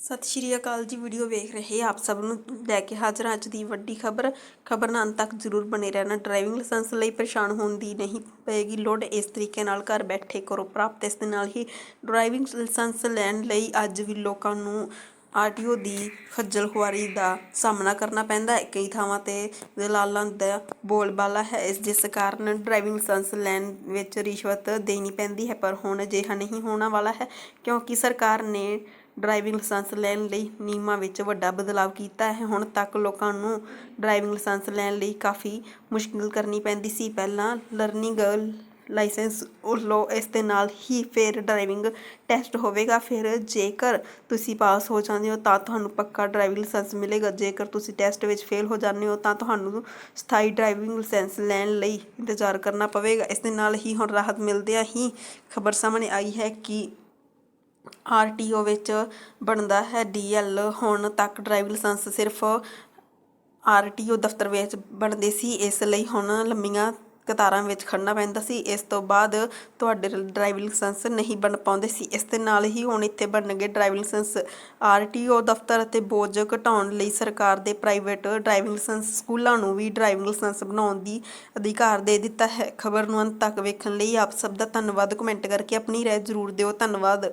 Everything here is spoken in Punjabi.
ਸਤਿ ਸ਼੍ਰੀ ਅਕਾਲ ਜੀ, ਵੀਡੀਓ ਵੇਖ ਰਹੇ ਆਪ ਸਭ ਨੂੰ ਲੈ ਕੇ ਹਾਜ਼ਰ ਅੱਜ ਦੀ ਵੱਡੀ ਖਬਰ। ਖਬਰ ਨਾਲ ਅੰਤ ਤੱਕ ਜ਼ਰੂਰ ਬਣੇ ਰਹਿਣਾ। ਡਰਾਈਵਿੰਗ ਲਾਇਸੈਂਸ ਲਈ ਪਰੇਸ਼ਾਨ ਹੋਣ ਦੀ ਨਹੀਂ ਪਏਗੀ ਲੋੜ। ਇਸ ਤਰੀਕੇ ਨਾਲ ਘਰ ਬੈਠੇ ਕਰੋ ਪ੍ਰਾਪਤ ਇਸ ਦੇ ਨਾਲ ਹੀ ਡਰਾਈਵਿੰਗ ਲਾਇਸੈਂਸ ਲੈਣ ਲਈ ਅੱਜ ਵੀ ਲੋਕਾਂ ਨੂੰ ਆਰਟੀਓ ਦੀ ਖੱਜਲ ਖੁਆਰੀ ਦਾ ਸਾਹਮਣਾ ਕਰਨਾ ਪੈਂਦਾ ਹੈ। ਕਈ ਥਾਵਾਂ ਤੇ ਦਲਾਲਾਂ ਦਾ ਬੋਲਬਾਲਾ ਹੈ। ਇਸ ਜਿਸ ਕਾਰਨ ਡਰਾਈਵਿੰਗ ਲਾਇਸੈਂਸ ਲੈਣ ਵਿੱਚ ਰਿਸ਼ਵਤ ਦੇਣੀ ਪੈਂਦੀ ਹੈ, ਪਰ ਹੁਣ ਅਜਿਹਾ ਨਹੀਂ ਹੋਣਾ ਵਾਲਾ ਹੈ, ਕਿਉਂਕਿ ਸਰਕਾਰ ਨੇ ਡਰਾਈਵਿੰਗ ਲਾਇਸੈਂਸ ਲੈਣ ਲਈ ਨਿਯਮਾਂ ਵਿੱਚ ਵੱਡਾ ਬਦਲਾਅ ਕੀਤਾ ਹੈ। ਹੁਣ ਤੱਕ ਲੋਕਾਂ ਨੂੰ ਡਰਾਈਵਿੰਗ ਲਾਇਸੈਂਸ ਲੈਣ ਲਈ ਕਾਫੀ ਮੁਸ਼ਕਿਲ ਕਰਨੀ ਪੈਂਦੀ ਸੀ। ਪਹਿਲਾਂ ਲਰਨਿੰਗ ਲਾਇਸੈਂਸ ਲਓ, ਇਸ ਦੇ ਨਾਲ ਹੀ ਫਿਰ ਡਰਾਈਵਿੰਗ ਟੈਸਟ ਹੋਵੇਗਾ। ਫਿਰ ਜੇਕਰ ਤੁਸੀਂ ਪਾਸ ਹੋ ਜਾਂਦੇ ਹੋ ਤਾਂ ਤੁਹਾਨੂੰ ਪੱਕਾ ਡਰਾਈਵਿੰਗ ਲਾਇਸੈਂਸ ਮਿਲੇਗਾ। ਜੇਕਰ ਤੁਸੀਂ ਟੈਸਟ ਵਿੱਚ ਫੇਲ ਹੋ ਜਾਂਦੇ ਹੋ ਤਾਂ ਤੁਹਾਨੂੰ ਸਥਾਈ ਡਰਾਈਵਿੰਗ ਲਾਇਸੈਂਸ ਲੈਣ ਲਈ ਇੰਤਜ਼ਾਰ ਕਰਨਾ ਪਵੇਗਾ। ਇਸ ਦੇ ਨਾਲ ਹੀ ਹੁਣ ਰਾਹਤ ਮਿਲਦਿਆਂ ਹੀ ਖਬਰ ਸਾਹਮਣੇ ਆਈ ਹੈ ਕਿ ਆਰਟੀਓ ਵਿੱਚ ਬਣਦਾ ਹੈ। ਡੀਐਲ ਹੁਣ ਤੱਕ ਡਰਾਈਵਿੰਗ ਲਾਇਸੈਂਸ ਸਿਰਫ ਆਰਟੀਓ ਦਫ਼ਤਰ ਵਿੱਚ ਬਣਦੇ ਸੀ। ਇਸ ਲਈ ਹੁਣ ਲੰਮੀਆਂ ਕਤਾਰਾਂ ਵਿੱਚ ਖੜਨਾ ਪੈਂਦਾ ਸੀ। ਇਸ ਤੋਂ ਬਾਅਦ ਤੁਹਾਡੇ ਡਰਾਈਵਿੰਗ ਲਾਇਸੈਂਸ ਨਹੀਂ ਬਣ ਪਾਉਂਦੇ ਸੀ। ਇਸ ਦੇ ਨਾਲ ਹੀ ਹੁਣ ਇੱਥੇ ਬਣਨਗੇ ਡਰਾਈਵਿੰਗ ਲਾਇਸੈਂਸ। ਆਰਟੀਓ ਦਫ਼ਤਰ ਅਤੇ ਬੋਝ ਘਟਾਉਣ ਲਈ ਸਰਕਾਰ ਦੇ ਪ੍ਰਾਈਵੇਟ ਡਰਾਈਵਿੰਗ ਲਾਇਸੈਂਸ ਸਕੂਲਾਂ ਨੂੰ ਵੀ ਡਰਾਈਵਿੰਗ ਲਾਇਸੈਂਸ ਬਣਾਉਣ ਦੀ ਅਧਿਕਾਰ ਦੇ ਦਿੱਤਾ ਹੈ। ਖਬਰ ਨੂੰ ਅੰਤ ਤੱਕ ਵੇਖਣ ਲਈ ਆਪ ਸਭ ਦਾ ਧੰਨਵਾਦ। ਕਮੈਂਟ ਕਰਕੇ ਆਪਣੀ ਰਾਏ ਜ਼ਰੂਰ ਦਿਓ। ਧੰਨਵਾਦ।